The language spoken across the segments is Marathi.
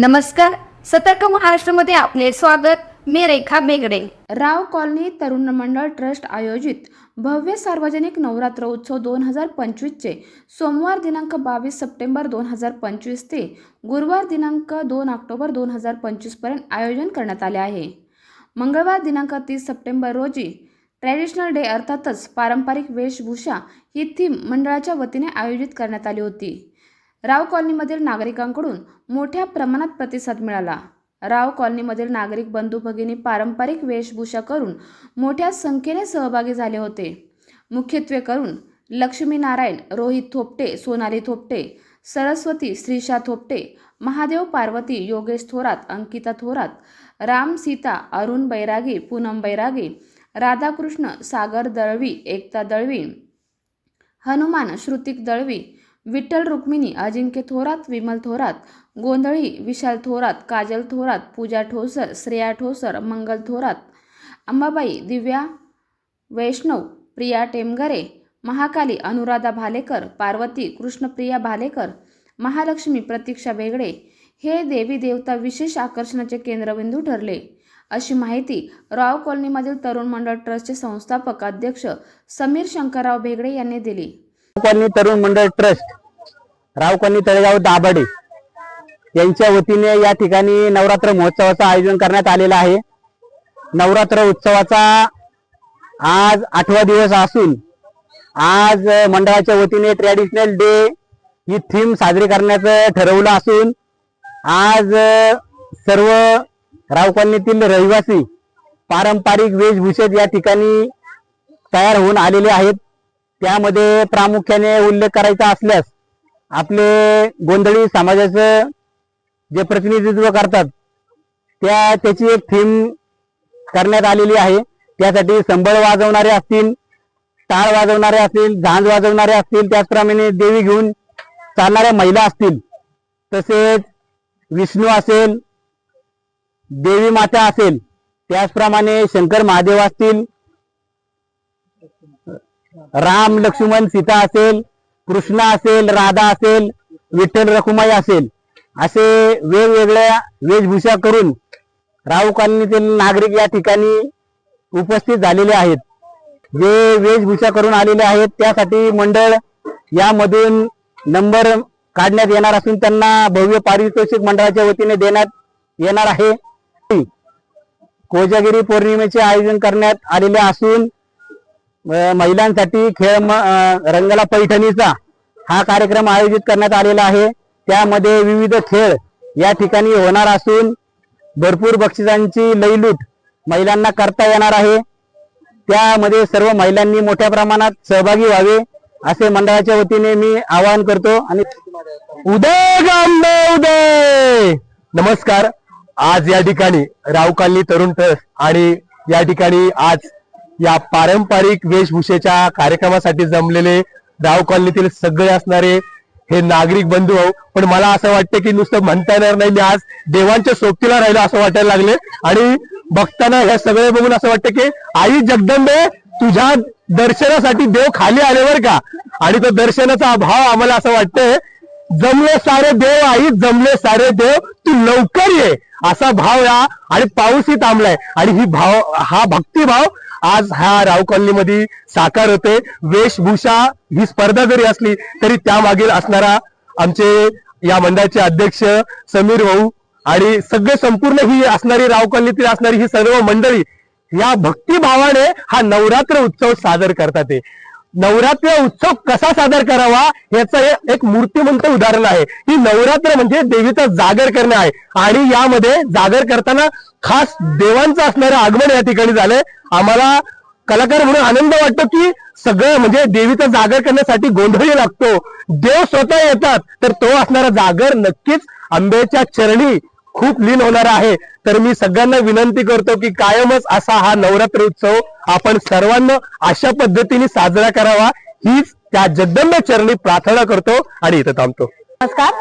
नमस्कार सतर्क महाराष्ट्रामध्ये आपले स्वागत. मी रेखा बेगडे. राव कॉलनी तरुण मंडळ ट्रस्ट आयोजित भव्य सार्वजनिक नवरात्र उत्सव दोन हजार पंचवीसचे सोमवार दिनांक बावीस सप्टेंबर दोन हजार पंचवीस ते गुरुवार दिनांक दोन ऑक्टोबर दोन हजार पंचवीसपर्यंत आयोजन करण्यात आले आहे. मंगळवार दिनांक तीस सप्टेंबर रोजी ट्रॅडिशनल डे अर्थातच पारंपरिक वेशभूषा ही थीम मंडळाच्या वतीने आयोजित करण्यात आली होती. राव कॉलनीमधील नागरिकांकडून मोठ्या प्रमाणात प्रतिसाद मिळाला. राव कॉलनीमधील नागरिक बंधू भगिनी पारंपरिक वेशभूषा करून मोठ्या संख्येने सहभागी झाले होते. मुख्यत्वे करून लक्ष्मी नारायण रोहित थोपटे सोनाली थोपटे सरस्वती श्रीशा थोपटे महादेव पार्वती योगेश थोरात अंकिता थोरात राम सीता अरुण बैरागी पूनम बैरागी राधाकृष्ण सागर दळवी एकता दळवी हनुमान श्रुतिक दळवी विठ्ठल रुक्मिणी अजिंक्य थोरात विमल थोरात गोंधळी विशाल थोरात काजल थोरात पूजा ठोसर श्रेया ठोसर मंगल थोरात अंबाबाई दिव्या वैष्णव प्रिया टेमगरे महाकाली अनुराधा भालेकर पार्वती कृष्णप्रिया भालेकर महालक्ष्मी प्रतीक्षा बेगडे हे देवी देवता विशेष आकर्षणाचे केंद्रबिंदू ठरले. अशी माहिती राव कॉलनीमधील तरुण मंडळ ट्रस्टचे संस्थापक अध्यक्ष समीर शंकरराव बेगडे यांनी दिली. कॉलनी तरुण मंडळ ट्रस्ट राव तळेगाव दाभाडे यांच्या वतीने या ठिकाणी नवरात्र महोत्सवाचं आयोजन करण्यात आलेलं आहे. नवरात्र उत्सवाचा आज आठवा दिवस असून आज मंडळाच्या वतीने ट्रॅडिशनल डे ही थीम साजरी करण्याचं ठरवलं असून आज सर्व रावकॉलनीतील रहिवासी पारंपरिक वेशभूषेत या ठिकाणी तयार होऊन आलेले आहेत. त्यामध्ये प्रामुख्याने उल्लेख करायचा असल्यास आपले गोंधळी समाजाचं जे प्रतिनिधित्व करतात त्या त्याची एक थीम करण्यात आलेली आहे. त्यासाठी संबळ वाजवणारे असतील टाळ वाजवणारे असतील झांज वाजवणारे असतील त्याचप्रमाणे देवी घेऊन चालणाऱ्या महिला असतील तसेच विष्णू असेल देवी माता असेल त्याचप्रमाणे शंकर महादेव असतील राम लक्ष्मण सीता असेल कृष्णा असेल राधा असेल विठ्ठल रखुमाई असेल असे वेगवेगळ्या वेशभूषा करून राहू नागरिक या ठिकाणी उपस्थित झालेले आहेत. जे वेशभूषा करून आलेले आहेत त्यासाठी मंडळ यामधून नंबर काढण्यात येणार असून त्यांना भव्य पारितोषिक मंडळाच्या वतीने देण्यात येणार आहे. कोजागिरी पौर्णिमेचे आयोजन करण्यात आलेले असून महिलांसाठी खेळ रंगला पैठणीचा हा कार्यक्रम आयोजित करण्यात आलेला आहे. त्यामध्ये विविध खेळ या ठिकाणी होणार असून भरपूर बक्षिसांची लईलूट महिलांना करता येणार आहे. त्यामध्ये सर्व महिलांनी मोठ्या प्रमाणात सहभागी व्हावे असे मंडळाच्या वतीने मी आवाहन करतो आणि उदय गांबे उदय! नमस्कार. आज या ठिकाणी रावकाली तरुण ट्रस्ट आणि या ठिकाणी आज या पारंपरिक वेशभूषेच्या कार्यक्रमासाठी जमलेले डाव कॉलनीतील सगळे असणारे हे नागरिक बंधू आहो पण मला असं वाटतं की नुसतं म्हणता येणार नाही. मी आज देवांच्या सोबतीला राहिलो असं वाटायला लागले. आणि बघताना हे सगळे बघून असं वाटतं की आई जगदंबे तुझ्या दर्शनासाठी देव खाली आले बर का? आणि तो दर्शनाचा अभाव आम्हाला असं वाटतंय जमले सारे देव आई जमले सारे देव तू लवकर ये. असा भाव या आणि पाऊसही थांबलाय. आणि ही भाव हा भक्तिभाव आज ह्या राव कॉलनीमध्ये साकार होते. वेशभूषा ही स्पर्धा जरी असली तरी त्यामागील असणारा आमचे या मंडळाचे अध्यक्ष समीर भाऊ आणि सगळे संपूर्ण ही असणारी राव कॉलनीतील असणारी ही सर्व मंडळी या भक्तिभावाने हा नवरात्र उत्सव सादर करतात नवरात्र उत्सव कसा सादर करावा याचं हे एक मूर्तिमंत उदाहरण आहे. ही नवरात्र म्हणजे देवीचा जागर करणे आहे. आणि यामध्ये जागर करताना खास देवांचं असणारं आगमन या ठिकाणी झालंय. आम्हाला कलाकार म्हणून आनंद वाटतो की सगळं म्हणजे देवीचा जागर करण्यासाठी गोंधळी लागतो. देव स्वतः येतात तर तो असणारा जागर नक्कीच आंब्याच्या चरणी खूप लीन होणार आहे. तर मी सगळ्यांना विनंती करतो की कायमच असा हा नवरात्र उत्सव आपण सर्वांना अशा पद्धतीने साजरा करावा. हीच त्या जगदंब चरणी प्रार्थना करतो आणि इथं थांबतो. नमस्कार.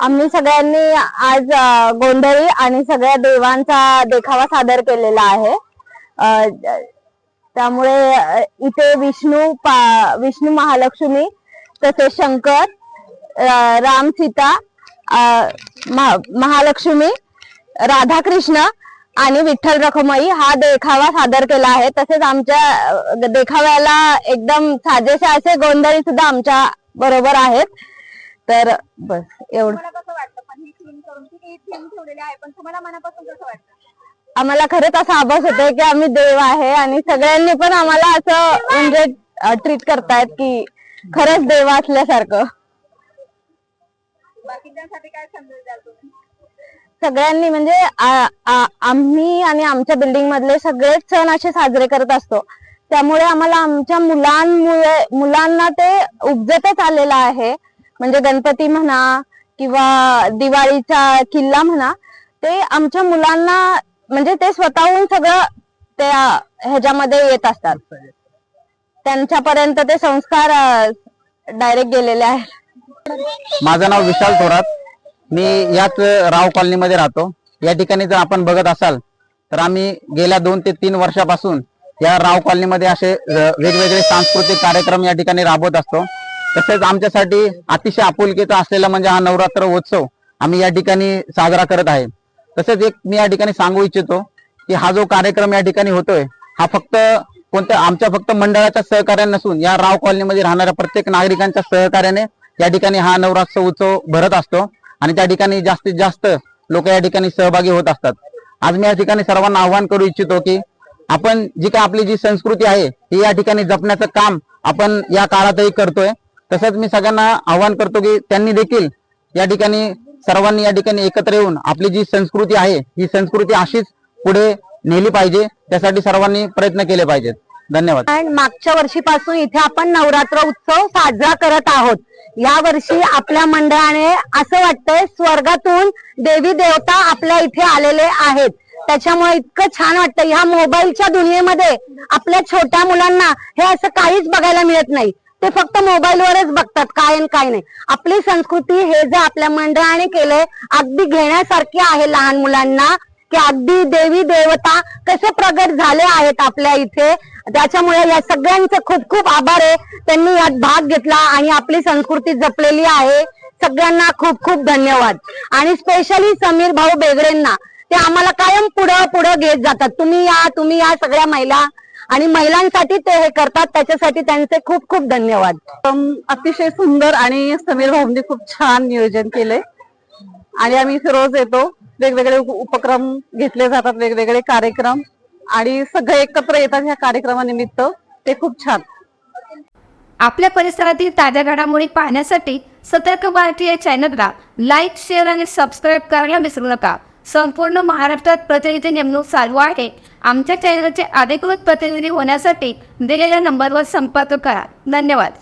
आम्ही सगळ्यांनी आज गोंधळी आणि सगळ्या देवांचा देखावा सादर केलेला आहे. त्यामुळे इथे विष्णू विष्णू महालक्ष्मी तसेच शंकर राम सीता महालक्ष्मी राधाकृष्ण आणि विठ्ठल रखुमाई हा देखावा सादर केला आहे. तसेच आमच्या देखाव्याला एकदम साजेसे असे गोंधळी सुद्धा आमच्या बरोबर आहेत. तर बस एवढं. आम्हाला खरंच असं आभास होतोय की आम्ही देव आहे आणि सगळ्यांनी पण आम्हाला असं म्हणजे ट्रीट करतायत की खरंच देव असल्यासारखं. सगळ्यांनी म्हणजे आ- आ- आम्ही आणि आमच्या बिल्डिंग मधले सगळेच सण असे साजरे करत असतो. त्यामुळे आम्हाला आमच्या मुलांमुळे मुलांना ते उपजतच आलेलं आहे. म्हणजे गणपती म्हणा किंवा दिवाळीचा किल्ला म्हणा ते आमच्या मुलांना म्हणजे ते स्वतःहून सगळं त्या ह्याच्यामध्ये येत असतात. त्यांच्यापर्यंत ते संस्कार डायरेक्ट गेलेले आहेत. माझं नाव विशाल थोरात. मी याच राव कॉलनीमध्ये राहतो. या ठिकाणी जर आपण बघत असाल तर आम्ही गेल्या दोन ते तीन वर्षापासून या राव कॉलनीमध्ये असे वेगवेगळे सांस्कृतिक कार्यक्रम या ठिकाणी राबवत असतो. तसेच आमच्यासाठी अतिशय आपुलकीचा असलेला म्हणजे हा नवरात्र उत्सव आम्ही या ठिकाणी साजरा करत आहे. तसेच एक मी या ठिकाणी सांगू इच्छितो की हा जो कार्यक्रम या ठिकाणी होतोय हा फक्त कोणत्या आमच्या फक्त मंडळाच्या सहकार्याने नसून या राव कॉलनीमध्ये राहणाऱ्या प्रत्येक नागरिकांच्या सहकार्याने या ठिकाणी हा नवरात्र उत्सव भरत असतो आणि त्या ठिकाणी जास्तीत जास्त लोक या ठिकाणी सहभागी होत असतात. आज मी या ठिकाणी सर्वांना आव्हान करू इच्छितो की आपण जी काय आपली जी संस्कृती आहे ही या ठिकाणी जपण्याचं काम आपण या काळातही करतोय. तसंच मी सगळ्यांना आव्हान करतो की त्यांनी देखील या ठिकाणी सर्वांनी या ठिकाणी एकत्र येऊन आपली जी संस्कृती आहे ही संस्कृती अशीच पुढे नेली पाहिजे. त्यासाठी सर्वांनी प्रयत्न केले पाहिजेत. धन्यवाद. मागच्या वर्षीपासून इथे आपण नवरात्र उत्सव साजरा करत आहोत. या वर्षी आपल्या मंडळाने असं वाटतंय स्वर्गातून देवी देवता आपल्या इथे आलेले आहेत. त्याच्यामुळे इतकं छान वाटतं ह्या मोबाईलच्या दुनियेमध्ये आपल्या छोट्या मुलांना हे असं काहीच बघायला मिळत नाही. ते फक्त मोबाईलवरच बघतात काय काय नाही. आपली संस्कृती हे जे आपल्या मंडळाने केलंय अगदी घेण्यासारखी आहे लहान मुलांना की अगदी देवी देवता कसे प्रगट झाले आहेत आपल्या इथे. त्याच्यामुळे या सगळ्यांचे खूप खूप आभार आहे. त्यांनी यात भाग घेतला आणि आपली संस्कृती जपलेली आहे. सगळ्यांना खूप खूप धन्यवाद. आणि स्पेशली समीर भाऊ बेगडेंना ते आम्हाला कायम पुढं पुढं घेत जातात. तुम्ही या तुम्ही या सगळ्या महिला आणि महिलांसाठी ते हे करतात. त्याच्यासाठी त्यांचे खूप खूप धन्यवाद. अतिशय सुंदर आणि समीर भाऊंनी खूप छान नियोजन केलंय. आणि आम्ही रोज येतो. वेगवेगळे उपक्रम घेतले जातात. वेगवेगळे कार्यक्रम. आणि सगळे एकत्र येतात ह्या कार्यक्रमानिमित्त. ते खूप छान. आपल्या परिसरातील ताज्या घडामोडी पाहण्यासाठी सतर्क भारती या चॅनलला लाईक शेअर आणि सबस्क्राईब करायला विसरू नका. संपूर्ण महाराष्ट्रात प्रतिनिधी नेमणूक चालू आहे. आमच्या चॅनलचे अधिकृत प्रतिनिधी होण्यासाठी दिलेल्या नंबरवर संपर्क करा. धन्यवाद.